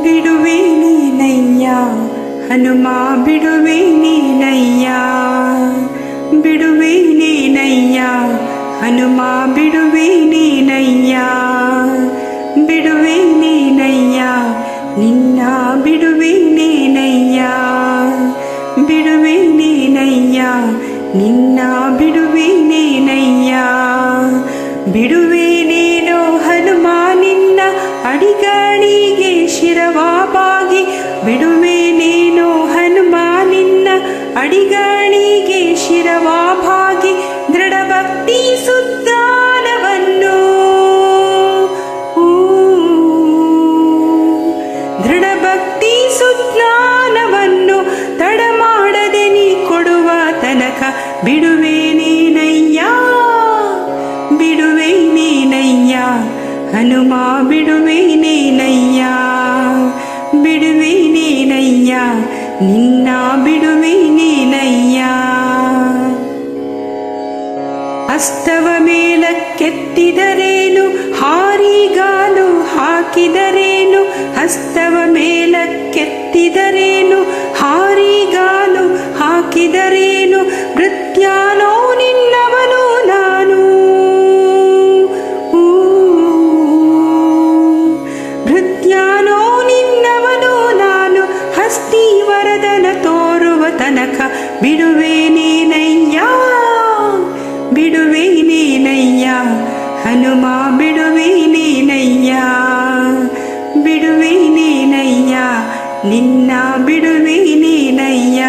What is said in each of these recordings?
ಬಿಡುವೆ ನೀನಯ್ಯ, ಹನುಮ, ಬಿಡುವೆ ನೀನಯ್ಯ. ಬಿಡುವೆ ನೀನಯ್ಯ, ಹನುಮ, ಬಿಡುವೆ ನೀನಯ್ಯ. ಬಿಡುವೆ ನೀನಯ್ಯ, ನಿನ್ನ ಬಿಡುವೆ ನೀನಯ್ಯ. ಬಿಡುವೆ ನೀನಯ್ಯ, ನಿನ್ನ ಬಿಡುವೆ ನೀನಯ್ಯ. ಬಿಡುವೆ ನೀನು ಹನುಮ, ನಿನ್ನ ಅಡಿಗಳಿಗೆ ಶಿರವಾಬಾಗಿ ಬಿಡುವೆ ನೀನು ಹನುಮ ನಿನ್ನ ಅಡಿಗಾಣಿಗೆ ಶಿರವಾಭಾಗಿ ದೃಢ ಭಕ್ತಿ ಸುದ್ದಾನವನ್ನು ದೃಢ ಭಕ್ತಿ ಸುಜ್ಞಾನವನ್ನು ತಡ ಮಾಡದೆ ನೀ ಕೊಡುವ ತನಕ ಬಿಡುವೆ ನಿನ್ನ ಬಿಡುವೆ ನೀನಯ್ಯ. ಅಸ್ತವ ಮೇಲಕ್ಕೆತ್ತಿದರೇನು? ಹಾರಿಗಾಲು ಹಾಕಿದರೇನು? ಹಸ್ತವ ಮೇಲಕ್ಕೆತ್ತಿದರೇನು? ಹಾರಿಗಾಲು ಹಾಕಿದರೇನು? ನೃತ್ಯಾನೋ ತನಕ. ಬಿಡುವೆ ನೀನಯ್ಯ ಬಿಡುವೆ ನೀನಯ್ಯ, ಹನುಮ, ಬಿಡುವೆ ನೀನಯ್ಯ ಬಿಡುವೆ ನೀನಯ್ಯ, ನಿನ್ನ ಬಿಡುವೆ ನೀನಯ್ಯ.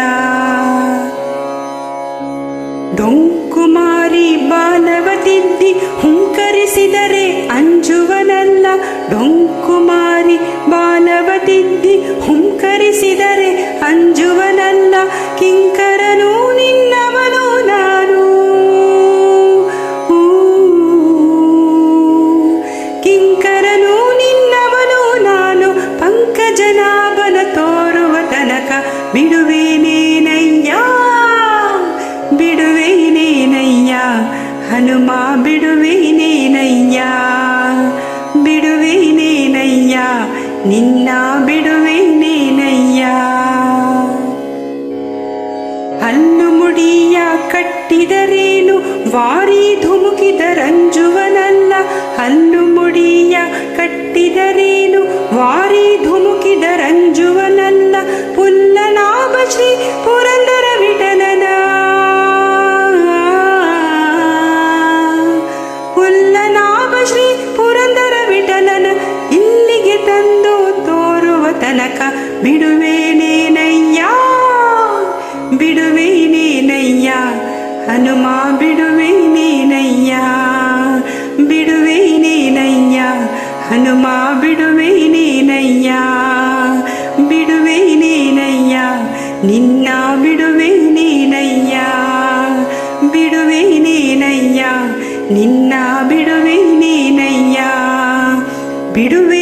ಡೊಂಕುಮಾರಿ ಬಾಲವತಿದ್ದಿ ಹುಂಕರಿಸಿದರೆ ಅಂಜುವನಲ್ಲ. ಡೊಂಕುಮಾರಿ ಬಾಲವತಿದ್ದಿ ಹುಂಕರಿಸಿದರೆ ಅಂಜುವನಲ್ಲ ಕಿಂಕರನು ನಿನ್ನವನು ನಾನು ಊ, ಕಿಂಕರನು ನಿನ್ನವನು ನಾನು ಪಂಕಜನಾಭನ ತೋರುವ ತನಕ ಬಿಡುವೆ ನೀನಯ್ಯ ಬಿಡುವೆ ನೀನಯ್ಯ ಹನುಮ ಬಿಡುವೆ ನೀನಯ್ಯ ಬಿಡುವೆ ನೀನಯ್ಯ ನಿನ್ನ ಬಿಡುವೆ ಹಲ್ಲು ಮುಡಿಯ ಕಟ್ಟಿದರೇನು? ವಾರಿ ಧುಮುಕಿದರಂಜುವನಲ್ಲ ಹಲ್ಲು ಮುಡಿಯ ಕಟ್ಟಿದರೇನು? ವಾರಿ ಧುಮುಕಿದರಂಜುವನಲ್ಲ ಪುಲ್ಲನಾಭ ಶ್ರೀ ಪುರಂದರ ವಿಠಲನ. ಪುಲ್ಲನಾಭ ಶ್ರೀ ಪುರಂದರ ವಿಠಲನ. ಇಲ್ಲಿಗೆ ತಂದು ತೋರುವ ತನಕ ಬಿಡುವೆ ಹನುಮ ಬಿಡುವೆ ನೀನಯ್ಯ ಬಿಡುವೆ ನೀನಯ್ಯ ಹನುಮ ಬಿಡುವೆ ನೀನಯ್ಯ ಬಿಡುವೆ ನೀನಯ್ಯ, ನಿನ್ನ ಬಿಡುವೆ ನೀನಯ್ಯ ಬಿಡುವೆ ನೀನಯ್ಯ, ನಿನ್ನ ಬಿಡುವೆ ನೀನಯ್ಯ, ಬಿಡುವೆ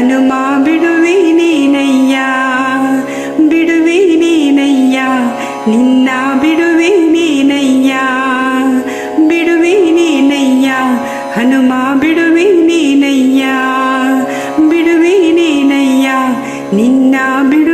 ಹನುಮ ಬಿಡುವಿನೇನಯ್ಯ ಬಿಡುವಿನೇನಯ್ಯ ನಿನ್ನ ಬಿಡುವಿನೇನಯ್ಯ ಬಿಡುವಿನೇನಯ್ಯ ಹನುಮ ಬಿಡುವಿನೇನಯ್ಯ ಬಿಡುವಿನೇನಯ್ಯ ನಿನ್ನ ಬಿಡು